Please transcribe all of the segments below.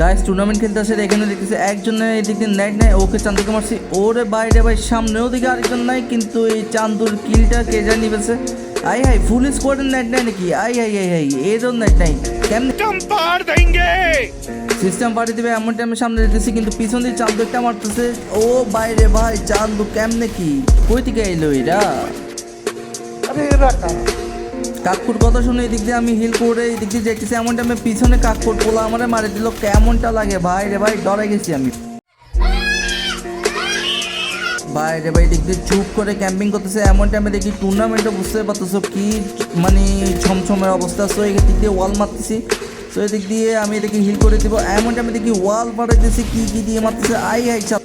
Guys tournament খেলতে আসে এখানে দেখতেছে একজনের এদিক দিয়ে নাইট নাই ওকে চান্দুকে মারছি। ওরে বাইরে ভাই সামনে ওদিকে আরেকজন নাই কিন্তু এই চান্দুর কিলটা কে জানি নিবেছে আই হাই ফুল স্কোয়াডের নাইট নাই নাকি? আই হাই আই হাই এরও নাইট নাই। কেমন চাম্পার দেঙ্গে। সিস্টেম পাড়ি দিবে এমন টাইমে সামনে যেতেছি কিন্তু পিছন দিয়ে চান্দু একটা মারতেছে। ও বাইরে ভাই চান্দু কেমনে কি? কই থেকে এলো এরা? আরে রাখা কাকপুর কথা শুনে এদিক দিয়ে আমি হিল করে এদিক দিয়ে যেতেছি এমন টাইমে পিছনে কাকপুর পোলা আমার মারে দিল, কেমনটা লাগে? ভাই রে ভাই, ডরে গেছি আমি। ভাই রে ভাই দিয়ে চুপ করে ক্যাম্পিং করতেছে। এমন টাইমে দেখি টুর্নামেন্টও বুঝতে পারতেছো কি মানে ছমছমের অবস্থা। সো এদিক দিয়ে ওয়াল মারতেছি। সো এদিক দিয়ে আমি এদিকে হিল করে দিব। এমন টাইমে দেখি ওয়াল পাঠাইতেছি কি কি দিয়ে মারতেছে? আই আই, চাপ।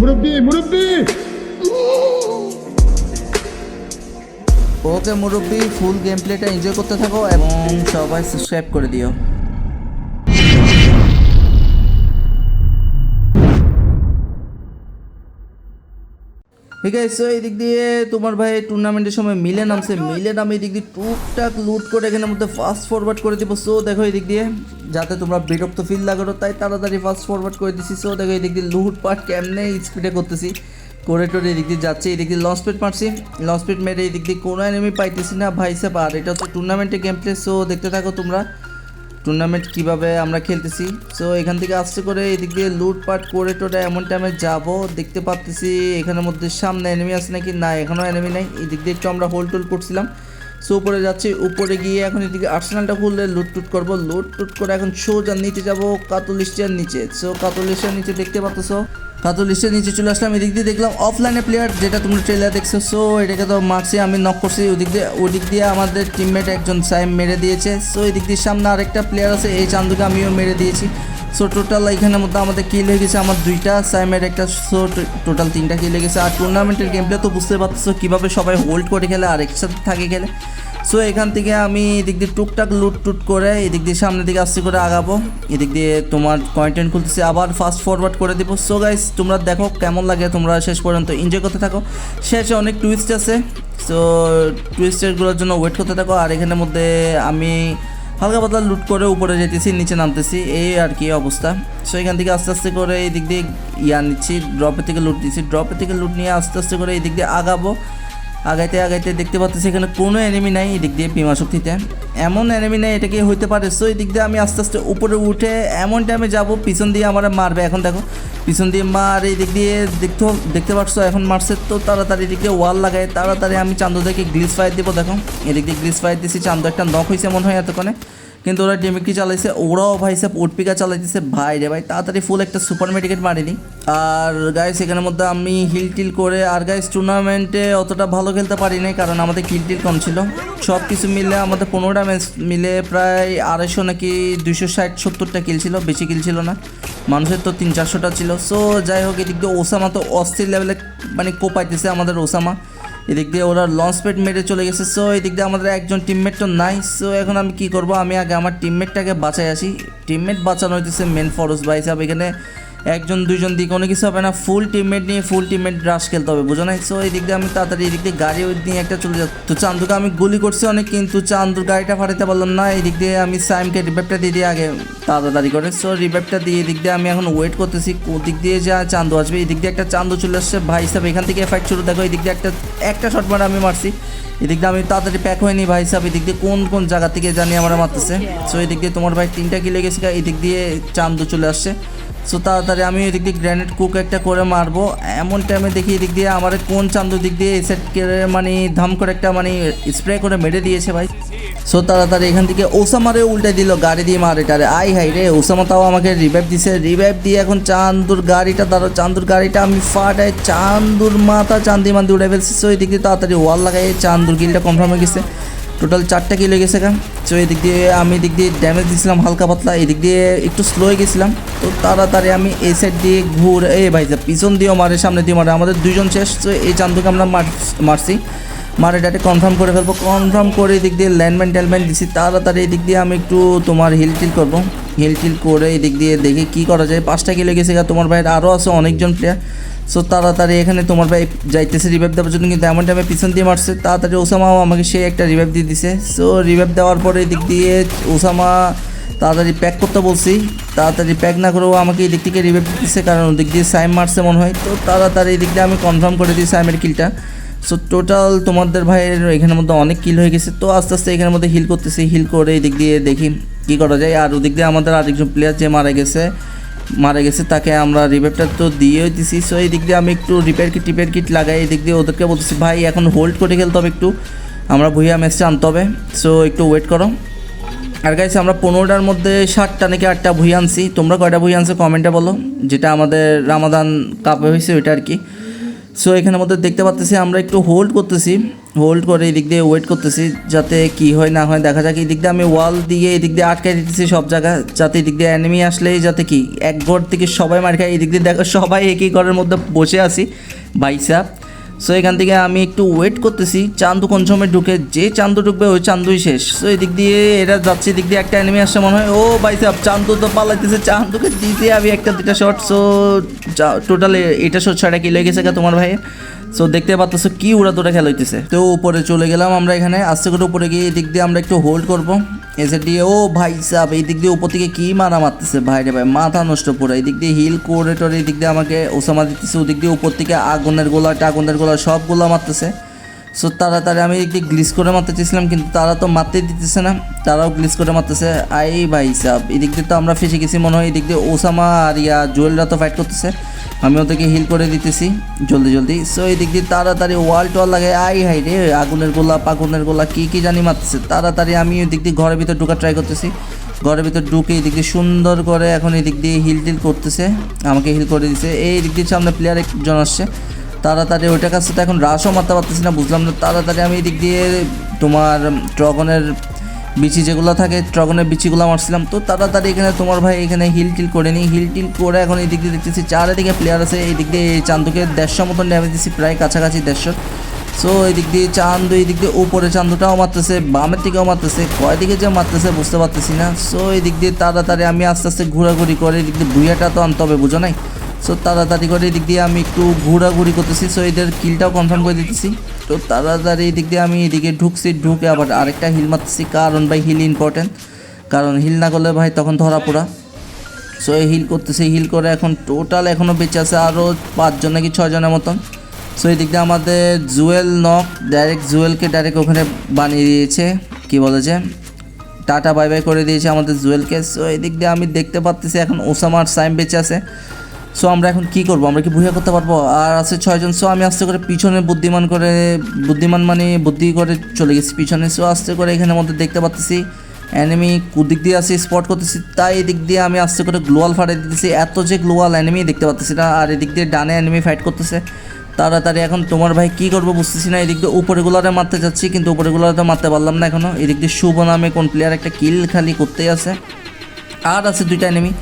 মুরব্বী মুরব্বী! ওকে মুরব্বি ফুল গেম প্লেটা এনজয় করতে থাকো এবং সবাই সাবস্ক্রাইব করে দিও। ঠিক আছে সো এই দিক দিয়ে তোমার ভাই টুর্নামেন্টের সময় মিলে নামছে। মিলে নামে এই দিক দিয়ে টুকটাক লুট করে এখানের মধ্যে ফাস্ট ফরওয়ার্ড করে দিব। সো দেখো এই দিক দিয়ে, যাতে তোমরা বিরক্ত ফিল লাগানো তাই তাড়াতাড়ি ফাস্ট ফরওয়ার্ড করে দিছি। সো দেখো এই দিক দিয়ে লুট পাট কেমনে স্পিডে করতেছি। করে টোরে এদিক দিয়ে যাচ্ছে, এদিক দিয়ে লঞ্চ পেট মারছি। লঞ্চ পেট মেরে এদিক দিয়ে কোনো এনিমি পাইতেছি না ভাই সাহেব। আর এটা হচ্ছে টুর্নামেন্টের গেম প্লে সো দেখতে থাকো তোমরা। টুর্নামেন্ট কীভাবে আমরা খেলতেছি। সো এখান থেকে আস্তে করে এদিক দিয়ে লুটপাট করে টোরে এমন টাইমে যাব। দেখতে পাচ্তেছি এখানের মধ্যে সামনে এনিমি আছে নাকি? না, এখনও এনিমি নাই। এদিক দিয়ে একটু আমরা হোল টোল করছিলাম। সো উপরে যাচ্ছি, উপরে গিয়ে এখন এদিকে আর্সেনালটা খুললে লুট টুট করব। লুট টুট করে এখন সোজা নিচে যাব কাতুলিস্টের নিচে। সো কাতুলিস্টের নিচে দেখতে পাচ্তেছো কাতুলিস্টের নিচে চলে আসলাম, এদিক দিয়ে দেখলাম অফলাইনে প্লেয়ার যেটা তোমরা ট্রেলার দেখছ সো এটাকে তো মারছি, আমি নক করছি, ওদিক দিয়ে ওদিক দিয়ে আমাদের টিমমেট একজন সাইম মেরে দিয়েছে সো এদিক দিয়ে সামনে আরেকটা প্লেয়ার আছে, এই চান্দুকে আমিও মেরে দিয়েছি সো টোটাল এখানের মধ্যে আমাদের কিল হয়ে গেছে আমার দুইটা সাইমের একটা সো টোটাল তিনটা কিল হয়ে গেছে, আর টুর্নামেন্টের গেম প্লে তো বুঝতে পারতেছো কীভাবে সবাই হোল্ড করে খেলে, আর একসাথে থাকে খেলে। সো এখান থেকে আমি এদিক দিয়ে টুকটাক লুট টুট করে এদিক দিয়ে সামনের দিকে আস্তে করে আগাবো। এদিক দিয়ে তোমার কন্টেন্ট খুলতেছি, আবার ফাস্ট ফরওয়ার্ড করে দিব। সো গাইস তোমরা দেখো কেমন লাগে তোমরা শেষ পর্যন্ত এনজয় করতে থাকো। শেষে অনেক টুইস্ট আছে। সো টুইস্টেরগুলোর জন্য ওয়েট করতে থাকো। আর এখানের মধ্যে আমি হালকা পাতলা লুট করে উপরে যেতেছি, নিচে নামতেছি। এই আর কি অবস্থা। সো এখান থেকে আস্তে আস্তে করে এই দিক দিয়ে ইয়া নিচ্ছি ড্রপের থেকে লুট দিচ্ছি। ড্রপের থেকে লুট নিয়ে আস্তে আস্তে করে এই দিক দিয়ে আগাবো। আগাইতে আগাইতে দেখতে পাচ্ছি এখানে কোনো এনিমি নাই, এই দিক দিয়ে বিমা শক্তিতে। এমন এনিমি নাই এটাকে হইতে পারে? সো এদিক দিক দিয়ে আমি আস্তে আস্তে উপরে উঠে এমন টাইমে যাব, পিছন দিয়ে আমার মারবে। এখন দেখো, পিছন দিয়ে মার, এই দিক দিয়ে দেখতে দেখতে পাচ্ছ এখন মারছে। তো তাড়াতাড়ি এদিকে ওয়াল লাগায়, তাড়াতাড়ি আমি চান্দুদেরকে গ্লিস ফায়ার দেবো, দেখো। এদিক দিয়ে গ্লিস ফায়ার দিয়েছি চান্দু একটা নখ হয়েছে মনে হয় এতক্ষণে। কিন্তু ওরা ডেমিকি চালাইছে? ওরাও ভাই সব উটপিকা চালাইতেছে। ভাই রে ভাই, তাড়াতাড়ি ফুল একটা সুপার মেডিকেট মারিনি। আর গাইস এখানের মধ্যে আমি হিল টিল করে, আর গাইস টুর্নামেন্টে অতটা ভালো খেলতে পারি নাই, কারণ আমাদের কিল টিল কম ছিল। সব কিছু মিলে আমাদের পনেরোটা ম্যাচ মিলে প্রায় আড়াইশো নাকি দুইশো ষাট, সত্তরটা কিল ছিল, বেশি কিল ছিল না। মানুষের তো তিন চারশোটা ছিল। সো যাই হোক, এদিক দিয়ে ওসামা তো অস্থির লেভেলে মানে কোপাইতেছে আমাদের ওসামা। এদিক দিয়ে ওরা লঞ্চ প্যাড মেরে চলে গেছে। সো এদিক দিয়ে আমাদের একজন টিমমেট তো নাই। সো এখন আমি কি করব? আমি আগে আমার টিমমেটটাকে বাঁচাই আসি। টিমমেট বাঁচানো হইতেছে মেন ফরস ভাই সাহেব এখানে একজন দুইজন দিকে কোনো কিছু হবে না ফুল টিমমেট নিয়ে ফুল টিমমেট রাশ খেলতে হবে বুঝো না সো এদিক দিয়ে আমি তাড়াতাড়ি এদিক দিয়ে গাড়ি ওই নিয়ে একটা চলে যাচ্ছি তো চান্দুকে আমি গুলি করছি অনেক কিন্তু চান্দুর গাড়িটা ফাটাতে পারলাম না এদিক দিয়ে আমি সাইমকে রিভাইভটা দিয়ে দিয়ে আগে তাড়াতাড়ি করে সো রিভাইভটা দিয়ে এদিক দিয়ে আমি এখন ওয়েট করতেছি দিক দিয়ে যা চান্দু আসবে এদিক দিয়ে একটা চান্দু চলে আসছে ভাই সাহেব এখান থেকে ফাইট শুরু দেখো এদিক দিয়ে একটা একটা শট মারা আমি মারছি এদিক দিয়ে আমি তাড়াতাড়ি প্যাক হয়নি ভাই সাহেব এদিক দিয়ে কোন কোন জায়গা থেকে জানি আমার মারতেছে সো এদিক দিয়ে তোমার ভাই তিনটা কিলে গেছে এদিক দিয়ে চান্দু চলে আসছে সো তাড়াতাড়ি আমি এদিক দিয়ে গ্র্যানেড কুক একটা করে মারবো। এমন টাইমে দেখি এদিক দিয়ে আমার কোন চান্দু দিক দিয়ে এসেট করে মানে ধাম করে একটা মানে স্প্রে করে মেরে দিয়েছে ভাই। সো তাড়াতাড়ি এখান থেকে ওসামারে উল্টে দিল, গাড়ি দিয়ে মারে টারে। আই হাই রে, ওসামা তাও আমাকে রিভাইভ দিছে। রিভাইভ দিয়ে এখন চান্দুর গাড়িটা তারও চান্দুর গাড়িটা আমি ফাটাই, চান্দুর মাথা চান্দি মান্দি উড়ে ফেলছি। সো এদিক দিয়ে তাড়াতাড়ি ওয়াল লাগাই, চান্দুর গিলটা কনফার্ম হয়ে গেছে। টোটাল চারটা কিলো গেছে কেন তো এদিক দিয়ে আমি এদিক দিয়ে ড্যামেজ দিয়েছিলাম হালকা পাতলা। এদিক দিয়ে একটু স্লো হয়ে গেছিলাম। তো তাড়াতাড়ি আমি এই সাইড দিয়ে ঘুরে এই ভাই পিছন দিয়েও মারে, সামনে দিয়ে মারে। আমাদের দুজন শেষ। তো এই চান্দুকে আমরা মার- মারছি। মারে ডাটে কনফার্ম করে ফেলব। কনফার্ম করে এদিক দিয়ে ল্যান্ডম্যান ট্যান্ডম্যান দিছি। তাড়াতাড়ি এদিক দিয়ে আমি একটু তোমার হিল টিল করব। হিল টিল করে এদিক দিয়ে দেখি কী করা যায়। পাঁচটা কিলো গেছে তোমার ভাইয়ের আরও আছে অনেকজন প্লেয়ার সো তাড়াতাড়ি এখানে তোমার ভাই যাইতেছে রিভাইভ দেওয়ার জন্য, কিন্তু এমন টাইমে পিছন দিয়ে মারছে। তাড়াতাড়ি ওসামাও আমাকে সে একটা রিভাইভ দিয়ে দিছে। সো রিভাইভ দেওয়ার পরে এদিক দিয়ে ওসামা তাড়াতাড়ি প্যাক করতে বলছি। তাড়াতাড়ি প্যাক না করেও আমাকে এই দিক থেকে রিভাইভ দিচ্ছে কারণ ওদিক দিয়ে সাইম মারছে মনে হয়। তো তাড়াতাড়ি এই দিক দিয়ে আমি কনফার্ম করে দিই সাইমের কিলটা সো টোটাল তোমাদের ভাইয়ের এখানের মধ্যে অনেক কিল হয়ে গেছে। তো আস্তে আস্তে এখানের মধ্যে হিল করতেছি হিল করে এই দিক দিয়ে দেখি কী করা যায়। আর ওদিক দিয়ে আমাদের আরেকজন প্লেয়ার যে মারা গেছে মারা গেছে, তাকে আমরা রিভাইভটা তো দিয়েও দিছি। সো এই দিক দিয়ে আমি একটু রিপেয়ার কিট রিপেয়ার কিট লাগাই। এই দিক দিয়ে ওদেরকে বলতেছি, ভাই, এখন হোল্ড করে খেলতে হবে একটু। আমরা ভুইয়া ম্যাচটা আনতে হবে। সো একটু ওয়েট করো। আর গাইছে আমরা পনেরোটার মধ্যে ষাটটা নাকি আটটা ভুই আনছি। তোমরা কয়টা ভুই আনছো? কমেন্টে বলো। যেটা আমাদের রামাদান কাপে হয়েছে, ওইটা আর কি। সো এখানে মধ্যে দেখতে পাচ্তেছি আমরা একটু হোল্ড করতেছি। হোল্ড করে এই দিক দিয়ে ওয়েট করতেছি, যাতে কি হয়, না হয়, দেখা যাক। এই দিক দিয়ে আমি ওয়াল দিয়ে, এই দিক দিয়ে আটকাই দিতেছি সব জায়গা, যাতে এই দিক দিয়ে অ্যানিমি আসলেই যাতে কি, এক ঘর থেকে সবাই মার খায়। এই দিক দিয়ে দেখো, সবাই একই ঘরের মধ্যে বসে আছি বাইসা সো এখান থেকে আমি একটু ওয়েট করতেছি। চান্দু কোন সময় ঢুকে যে চান্দু ঢুকবে, ওই চান্দুই শেষ। সো এদিক দিয়ে এরা যাচ্ছে, এদিক দিয়ে একটা এনিমি আসছে মনে হয়। ও ভাই সাহেব চান্দু তো পালাইতেছে, চান্দুকে দিতে আমি একটা দুটা শট সো টোটাল এটা শট ছয়টা লেগেছে গা তোমার ভাইয়ের? সো দেখতে পাচ্ছ কি উড়া তোরা খেলা হইতেছে। তো, উপরে চলে গেলাম আমরা এখানে। আস্তে করে উপরে গিয়ে এই দিক দিয়ে আমরা একটু হোল্ড করব। এসে দিয়ে, ও ভাই সাহেব এই দিক দিয়ে উপর থেকে কি মারা মারতেছে? ভাই রে ভাই, মাথা নষ্ট পুরো। এই দিক দিয়ে হিল করে টোরে এই দিক দিয়ে আমাকে ওসামা দিতেছে। ওদিক দিয়ে উপর থেকে আগুনের গোলা, টাগুনের গোলা সবগুলো মারতেছে। সো তাড়াতাড়ি আমি দিক গ্লিস করে মারতে চেয়েছিলাম কিন্তু তারা তো মারতে দিতেছে না। তারাও গ্লিস করে মারতেছে। আই ভাই সাহেব এদিক দিয়ে তো আমরা ফেসে গেছি মনে হয়, এদিক দিয়ে ওসামা আর ইয়া জুয়েলরা তো ফাইট করতেছে। আমি ওদেরকে হিল করে দিতেছি, জলদি জলদি। সো এই দিক দিয়ে তাড়াতাড়ি ওয়াল টোয়াল লাগে আই হাই রে, আগুনের গোলা পাগুনের গোলা, কী কী জানি মারতেছে। তাড়াতাড়ি আমি ওই দিক দিয়ে ঘরের ভিতর ঢোকার ট্রাই করতেছি। ঘরের ভিতর ঢুকে এই দিক দিয়ে সুন্দর করে এখন এই দিক দিয়ে হিল টিল করতেছে। আমাকে হিল করে দিছে। এই দিক দিয়ে সামনে প্লেয়ার একজন আসছে। তাড়াতাড়ি ওইটার কাছে তো এখন রাশও মারতে পারতেছি না, বুঝলাম না। তাড়াতাড়ি আমি এই দিক দিয়ে তোমার ড্রগনের বিচি যেগুলো থাকে, ড্রগনের বিচিগুলো মারছিলাম। তো তাড়াতাড়ি এখানে তোমার ভাই এখানে হিল টিল করে নিই হিল টিল করে এখন এই দিক দিয়ে দেখতেছি চারিদিকে প্লেয়ার আছে এই দিক দিয়ে এই চান্দুকে দেড়শো মতন ড্যামেজ দিচ্ছি প্রায় কাছাকাছি দেড়শো। সো এই দিক দিয়ে চান্দু এই দিক দিয়ে উপরে চান্দুটাও মারতেছে, বামের দিকেও মারতেছে কয় দিকে যে মারতেছে বুঝতে পারতেছি না। সো এই দিক দিয়ে তাড়াতাড়ি আমি আস্তে আস্তে ঘোরাঘুরি করে এই দিক দিয়ে ভুইয়াটা তো আনতে হবে, বুঝো নাই? সো তাড়াতাড়ি করে এই দিক দিয়ে আমি একটু ঘোরাঘুরি করতেছি সো এদের কিলটাও কনফার্ম করে দিতেছি। তো তাড়াতাড়ি এই দিক দিয়ে আমি এদিকে ঢুকছি, ঢুকে আবার আরেকটা হিল মারতেছি, কারণ ভাই হিল ইম্পর্টেন্ট কারণ হিল না করলে ভাই তখন ধরা পড়া। সো এই হিল করতেছি হিল করে এখন টোটাল এখনও বেঁচে আছে আরও পাঁচজন নাকি ছয়জনের মতন। সো এদিক দিয়ে আমাদের জুয়েল নক ডাইরেক্ট জুয়েলকে ডাইরেক্ট ওখানে বানিয়ে দিয়েছে। কি বলে যে? টাটা বাই বাই করে দিয়েছে আমাদের জুয়েলকে সো এদিক দিয়ে আমি দেখতে পাচ্তেছি এখন ওসামার সাইম বেঁচে আছে। সো আমরা এখন কি করব? আমরা কি ভুইয়া করতে পারব? আর আছে ছয়জন সো আমি আস্তে করে পিছনে বুদ্ধিমান করে, বুদ্ধিমান মানে বুদ্ধি করে চলে গেছি পিছনে। সো আস্তে করে এখানের মধ্যে দেখতে পাচ্তেছি অ্যানিমি কুদিক দিয়ে আসি স্পট করতেছি, তাই এদিক দিয়ে আমি আস্তে করে গ্লোয়াল ফাটাই দিতেছি। এত যে গ্লোয়াল অ্যানিমি দেখতে পাচ্তেছি না, আর এদিক দিয়ে ডানে অ্যানিমি ফাইট করতেছে। তাড়াতাড়ি এখন তোমার ভাই কি করব বুঝতেছি না, এদিক দিয়ে উপরে গুলারে মারতে যাচ্ছি, কিন্তু উপরে গুলারে মারতে পারলাম না এখনও। এদিক দিয়ে শুভ নামে কোন প্লেয়ার একটা কিল খালি করতেই আছে। আর আছে দুইটা এনিমি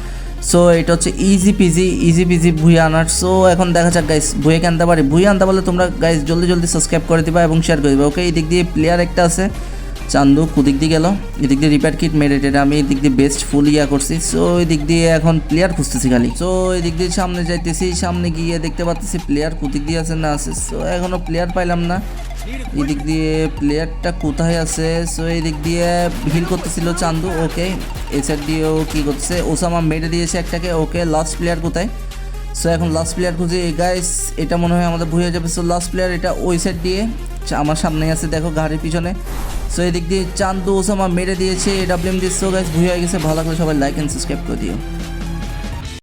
সো এটা হচ্ছে easy peasy easy peasy Bhuiya আনার। সো এখন দেখা যাক গাইস ভুইয়াকে আনতে পারি। ভুইয়া আনতে পারলে তোমরা গাইস জলদি জলদি সাবস্ক্রাইব করে দিবা এবং শেয়ার করে দিবা ওকে এই দিক দিয়ে প্লেয়ার একটা আছে, চান্দু কুদিক দিয়ে গেল। এদিক দিয়ে রিপেয়ার কিট মেরে টেরে আমি এদিক দিয়ে বেস্ট ফুল ইয়া করছি। সো এই দিক দিয়ে এখন প্লেয়ার খুঁজতেছি খালি। সো এই দিক দিয়ে সামনে যাইতেছি, সামনে গিয়ে দেখতে পাচ্তেছি প্লেয়ার কুদিক দিয়ে আছে, না আছে। সো এখনও প্লেয়ার পাইলাম না। এদিক দিয়ে প্লেয়ারটা কোথায় আছে? সো এদিক দিয়ে হিল করতেছিল চান্দু ওকে এই সাইড দিয়েও কী করতেছে? ওসামা মেরে দিয়েছে একটাকে ওকে লাস্ট প্লেয়ার কোথায়? সো এখন লাস্ট প্লেয়ার খুঁজে গাইস এটা মনে হয় আমাদের ভুলে যাবে। সো লাস্ট প্লেয়ার এটা ওই সাইড দিয়ে আমার সামনে আছে, দেখো গাড়ির পিছনে। সো এদিক দিয়ে চান্দু, ওসামা মেরে দিয়েছে ডাব্লিউএম দিয়ে। সো গাইস ভুলে হয়ে গেছে, ভালো করে সবাই লাইক অ্যান্ড সাবস্ক্রাইব করে দিও।